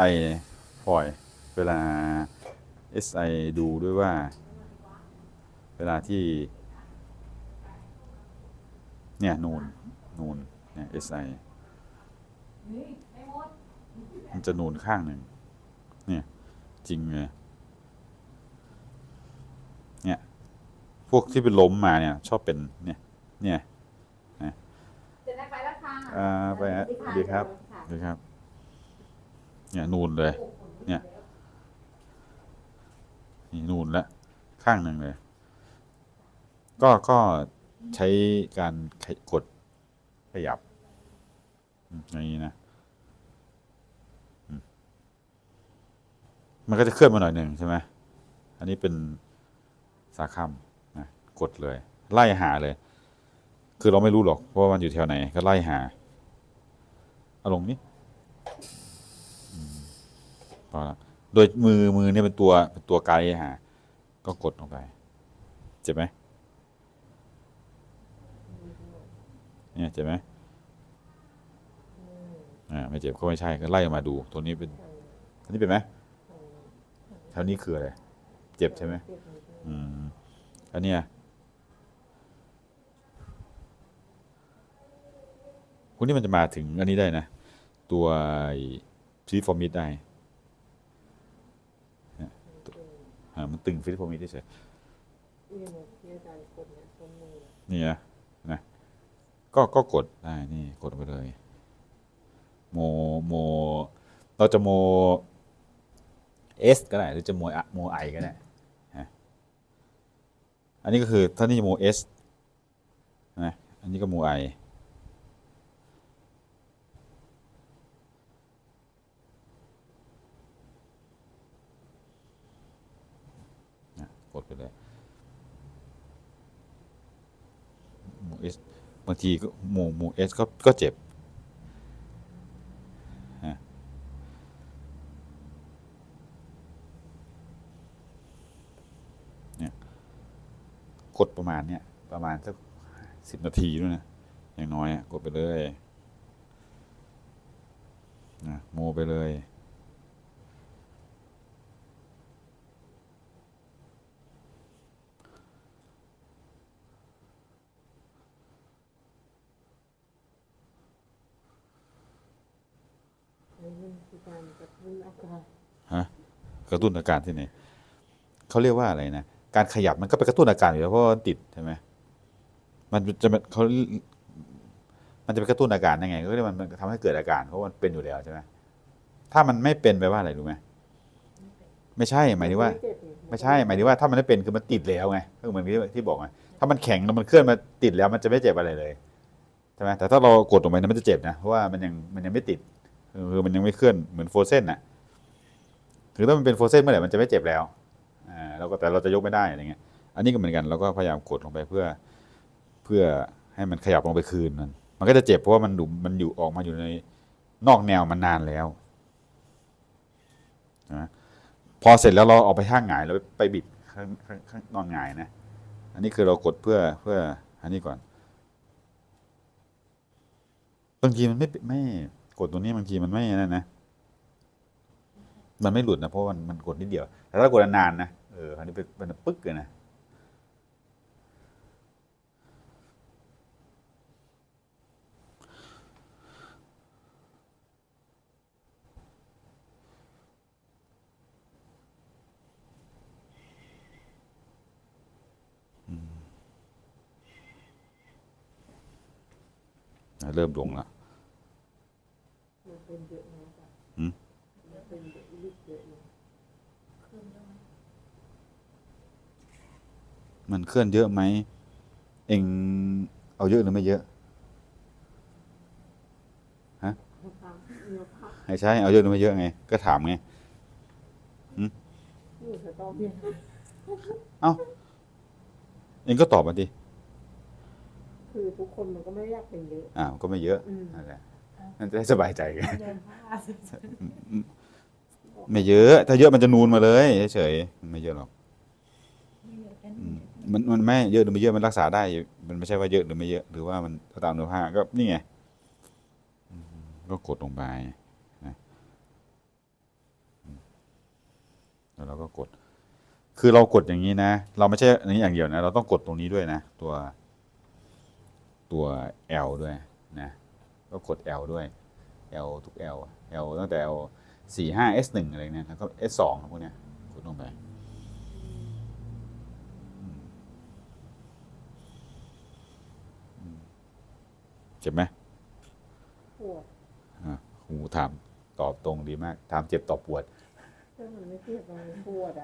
SI ปล่อยเวลา SI ดูด้วยว่า เวลาที่ เนี่ย นูน นูน เนี่ย SI มันจะนูนข้างหนึ่ง เนี่ย จริงเลยเนี่ย พวกที่เป็นล้มมาเนี่ย ชอบเป็น เนี่ย เนี่ยเจะได้ไปแล้วค่ะอ่าไปฮะสวัสดีครับะดูครับ เนี่ยนูนเลย เนี่ยนี่นูนแล้วข้างหนึ่งเลย ก็ก็ใช้การกดขยับอย่างนี้นะมันก็จะเคลื่อนมาหน่อยหนึ่งใช่ไหมอันนี้เป็นสาคัมนะกดเลย ไล่หาเลย คือเราไม่รู้หรอกว่ามันอยู่แถวไหน ก็ไล่หาเอาลงนี่อืมพอละ โดยมือมือเนี่ยเป็นตัวเป็นตัวไกด์หาก็กดลงไป เจ็บไหมเนี่ยเจ็บไหมอ่าไม่เจ็บก็ไม่ใช่ก็ไล่ออกมาดู ตัวนี้เป็นอันนี้เป็นไหมแถวนี้คืออะไร เจ็บใช่ไหมอืมอันเนี้ยพวกนี้มันจะมาถึงอันนี้ได้นะ ตัวฟิลิฟอร์มิดได้เนี่ยตัวอ่า มันตึงฟิลิฟอร์มิดเฉยนี่มันที่อาจารย์กดเนี่ยตรงมือๆนี่นะนะ ก็ก็กดได้นี่กดไปเลย โมโม เราจะโมเอสก็ได้ หรือจะโมอะโมไอก็ได้ฮะอันนี้ก็คือถ้านี่โมเอสนะอันนี้ก็โมไอนะ กดไปเลยโมเอสบางทีก็โมโมเอสก็ก็เจ็บกดประมาณเนี้ยประมาณสักสิบนาทีด้วยนะ อย่างน้อยกดไปเลยนะโมไปเลย นี่คือการกระตุ้นอาการ ฮะกระตุ้นอาการที่ไหนเขาเรียกว่าอะไรนะการขยับมันก็ไปกระตุ้นอาการอยู่แล้วเพราะว่าติดใช่ไหมมันจะมันเขามันจะไปกระตุ้นอาการยังไง ก็เรียกมันมันทำให้เกิดอาการเพราะมันเป็นอยู่แล้วใช่ไหมถ้ามันไม่เป็นแปลว่าอะไรรู้ไหมไม่ใช่หมายถึงว่า ไม่ใช่หมายถึงว่าถ้ามันไม่เป็นคือมันติดแล้วไงก็เหมือนที่ที่บอกไงถ้ามันแข็งแล้วมันเคลื่อนมาติดแล้ว มันจะไม่เจ็บอะไรเลยใช่ไหมแต่ถ้าเรากดลงไปนะมันจะเจ็บนะเพราะว่ามันยังมันยังไม่ติด คือมันยังไม่เคลื่อนเหมือนโฟเซนน่ะคือถ้ามันเป็นโฟเซนเมื่อไหร่มันจะไม่เจ็บแล้วอ่าเราก็แต่เราจะยกไม่ได้อะไรเงี้ย อันนี้ก็เหมือนกันเราก็พยายามกดลงไปเพื่อเพื่อให้มันขยับลงไปคืนมันมันก็จะเจ็บเพราะว่ามันดูมันอยู่ออกมาอยู่ในนอกแนวมันนานแล้วนะพอเสร็จแล้วเราออกไปท่าหงายเราไปบิดข้างข้างข้างนอนหงายนะ อันนี้คือเรากดเพื่อเพื่ออันนี้ก่อนบางทีมันไม่ไม่ กดตรงนี้บางทีมันไม่นั่นนะ มันไม่หลุดนะเพราะมันมันกดนิดเดียว แต่ถ้ากดนานๆนะ เออคราวนี้เป็นเป็นปึ๊กเลยนะเริ่มลงแล้ว เป็นเยอะนะอาจารย์หืมมันเป็นเยอะลึกเยอะเลยมันเคลื่อนเยอะไหม เองเอาเยอะหรือไม่เยอะความเนื้อผ้าไม่ใช่ เอาเยอะหรือไม่เยอะไง ก็ถามไงนี่จะต้องเนี่ยเองก็ตอบมาดิ คือทุกคนมันก็ไม่ได้อยากเป็นเยอะ อ้าว ก็ไม่เยอะอืมนั่นแหละนั่น จะได้สบายใจไงเดินผ้าสิไม่เยอะ ถ้าเยอะมันจะนูนมาเลยเฉยๆมันไม่เยอะหรอกอืมมันมันไม่เยอะหรือไม่เยอะมันรักษาได้อยู่มันไม่ใช่ว่าเยอะหรือไม่เยอะหรือว่ามันตามเนื้อผ้าก็นี่ไงอืมก็กดลงไปนะกด คือเรากดอย่างนี้นะ เราไม่ใช่อันนี้อย่างเดียวนะ เราต้องกดตรงนี้ด้วยนะ ตัวตัว L ด้วยนะ ก็กด L ด้วย L ทุก L L ตั้งแต่ L สี่ห้า S หนึ่งอะไรเนี่ยแล้วก็ S สองพวกเนี้ยกดลงไปอืมอืมเจ็บไหมปวดอะหูถามตอบตรงดีมาก ถามเจ็บตอบปวดซึ่งมันไม่เจ็บมันปวดอะ